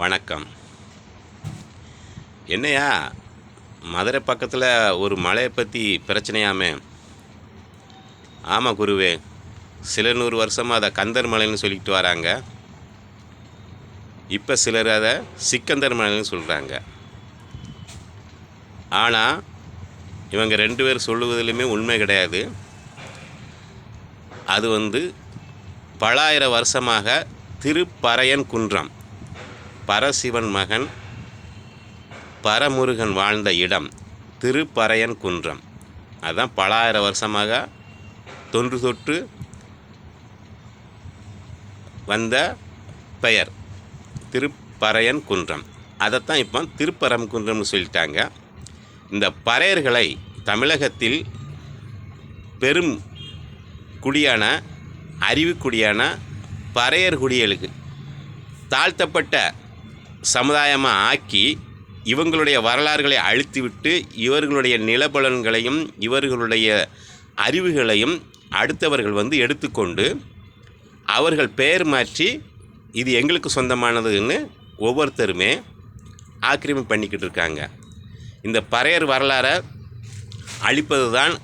வணக்கம். என்னையா மதுரை பக்கத்தில் ஒரு மலையை பற்றி பிரச்சனையாமே? ஆமாம் குருவே சில நூறு வருஷமாக அதை கந்தர் மலைன்னு சொல்லிக்கிட்டு வராங்க. இப்போ சிலர் அதை சிக்கந்தர் மலைன்னு சொல்கிறாங்க ஆனால் இவங்க ரெண்டு பேர் சொல்லுவதிலுமே உண்மை கிடையாது. அது வந்து பலாயிரம் வருஷமாக திருப்பறையன் குன்றம். பரசிவன் மகன் பரமுருகன் வாழ்ந்த இடம் திருப்பறையன் குன்றம். அதுதான் பலாயிரம் வருஷமாக தொன்று தொற்று வந்த பெயர் திருப்பறையன் குன்றம். அதைத்தான் இப்போ திருப்பரம் குன்றம்னு சொல்லிட்டாங்க. இந்த பறையர்களை தமிழகத்தில் பெரும் குடியான அறிவுக்குடியான பறையர் குடிகளுக்கு தாழ்த்தப்பட்ட சமுதாயமாக ஆக்கி இவங்களுடைய வரலாறுகளை அழித்துவிட்டு இவர்களுடைய நிலபலன்களையும் இவர்களுடைய அறிவுகளையும் அடுத்தவர்கள் வந்து எடுத்துக்கொண்டு அவர்கள் பெயர் மாற்றி இது எங்களுக்கு சொந்தமானதுன்னு ஒவ்வொருத்தருமே ஆக்கிரமிப்பு பண்ணிக்கிட்டு இருக்காங்க. இந்த பறையர் வரலாறை அழிப்பது தான்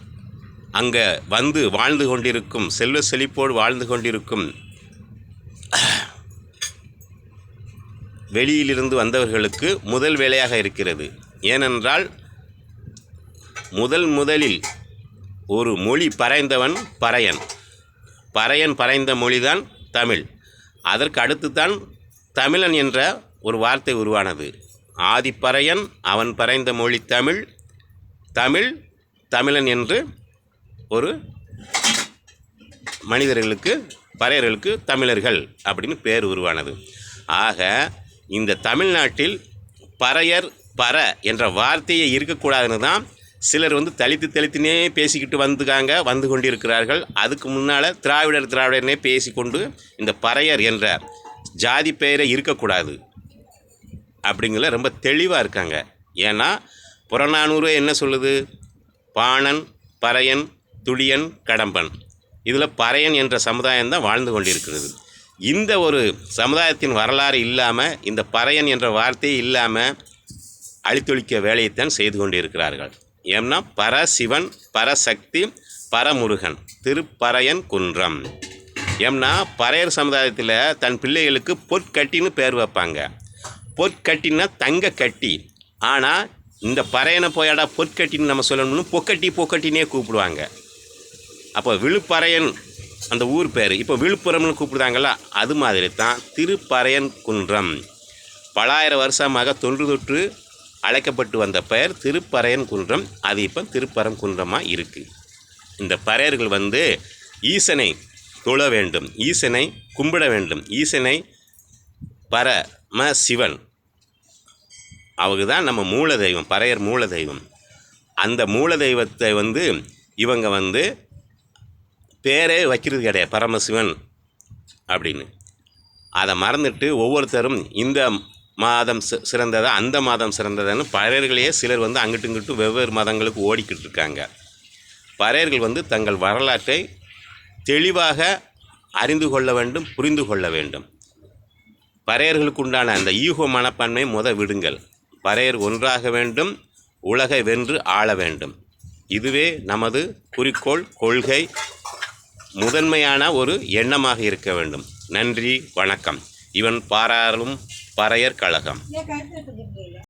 அங்கே வந்து வாழ்ந்து கொண்டிருக்கும் செல்வ செழிப்போடு வாழ்ந்து கொண்டிருக்கும் வெளியிலிருந்து வந்தவர்களுக்கு முதல் வேலையாக இருக்கிறது. ஏனென்றால் முதல் முதலில் ஒரு மொழி பறைந்தவன் பறையன் பறையன் பறைந்த மொழிதான் தமிழ். அதற்கு அடுத்துத்தான் தமிழன் என்ற ஒரு வார்த்தை உருவானது. ஆதிப்பறையன் அவன் பறைந்த மொழி தமிழ். தமிழ் தமிழன் என்று ஒரு மனிதர்களுக்கு பறையர்களுக்கு தமிழர்கள் அப்படின்னு பேர் உருவானது. ஆக இந்த தமிழ்நாட்டில் பறையர் பற என்ற வார்த்தையே இருக்கக்கூடாதுன்னு தான் சிலர் வந்து தலித்து தலித்துனே பேசிக்கிட்டு வந்துக்காங்க வந்து கொண்டிருக்கிறார்கள். அதுக்கு முன்னால் திராவிடர் திராவிடர்னே பேசிக்கொண்டு இந்த பறையர் என்ற ஜாதி பெயரை இருக்கக்கூடாது அப்படிங்கிற ரொம்ப தெளிவாக இருக்காங்க. ஏன்னா புறநானூறு என்ன சொல்லுது? பாணன் பறையன் துளியன் கடம்பன். இதில் பறையன் என்ற சமுதாயம் தான் வாழ்ந்து கொண்டிருக்கிறது. இந்த ஒரு சமுதாயத்தின் வரலாறு இல்லாமல் இந்த பறையன் என்ற வார்த்தையே இல்லாமல் அழித்தொழிக்க வேலையைத்தான் செய்து கொண்டிருக்கிறார்கள். ஏன்னா பரசிவன் பரசக்தி பரமுருகன் திருப்பறையன் குன்றம். ஏம்னா பறையர் சமுதாயத்தில் தன் பிள்ளைகளுக்கு பொற்கட்டின்னு பேர் வைப்பாங்க. பொற்கட்டின்னா தங்க கட்டி. ஆனால் இந்த பறையனை போயாடா பொற்கட்டின்னு நம்ம சொல்லணும்னு பொக்கட்டி பொக்கட்டினே கூப்பிடுவாங்க. அப்போ விழுப்பறையன் அந்த ஊர் பேர். இப்போ விழுப்புரம்னு கூப்பிடுதாங்களா அது மாதிரி தான் திருப்பறையன் குன்றம் பலாயிரம் வருஷமாக தொன்று தொற்று அழைக்கப்பட்டு வந்த பெயர் திருப்பறையன் குன்றம் அது இப்போ திருப்பரம் குன்றமாக இருக்குது இந்த பறையர்கள் வந்து ஈசனை தொழ வேண்டும் ஈசனை கும்பிட வேண்டும். ஈசனை பரம சிவன். அவங்க தான் நம்ம மூல தெய்வம் பறையர் மூல தெய்வம் அந்த மூல தெய்வத்தை வந்து இவங்க வந்து பேரே வைக்கிறது கிடையாது. பரமசிவன் அப்படின்னு. அதை மறந்துட்டு ஒவ்வொருத்தரும் இந்த மாதம் சிறந்ததா அந்த மாதம் சிறந்ததான்னு பறையர்களையே சிலர் வந்து அங்கிட்டு இங்கிட்டு வெவ்வேறு மதங்களுக்கு ஓடிக்கிட்டு இருக்காங்க. பறையர்கள் வந்து தங்கள் வரலாற்றை தெளிவாக அறிந்து கொள்ள வேண்டும் புரிந்து கொள்ள வேண்டும். பறையர்களுக்கு உண்டான அந்த ஈகோ மனப்பான்மை முத விடுங்கள். பறையர் ஒன்றாக வேண்டும் உலகை வென்று ஆள வேண்டும். இதுவே நமது குறிக்கோள் கொள்கை முதன்மையான ஒரு எண்ணமாக இருக்க வேண்டும். நன்றி வணக்கம். இவன் பாராளும் பறையர் கழகம்.